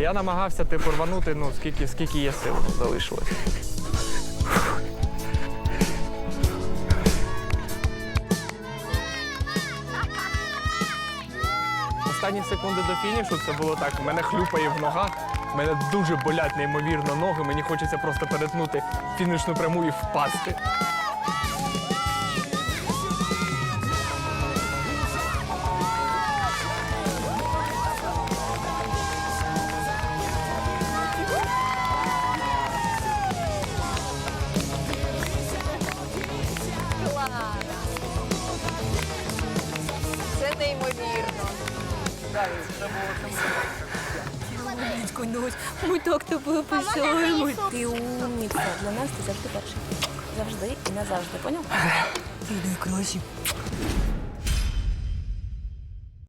Я намагався типу рванути, ну скільки, скільки є сил залишилось. Останні секунди до фінішу це було так. Мене хлюпає в ногах, мене дуже болять неймовірно ноги. Мені хочеться просто перетнути фінішну пряму і впасти. Неймовірно. Лідько, дось, ми так тобою пишаємо. Ти умниця. Для нас ти завжди перший. Завжди і назавжди, поняв? Ти найкращий.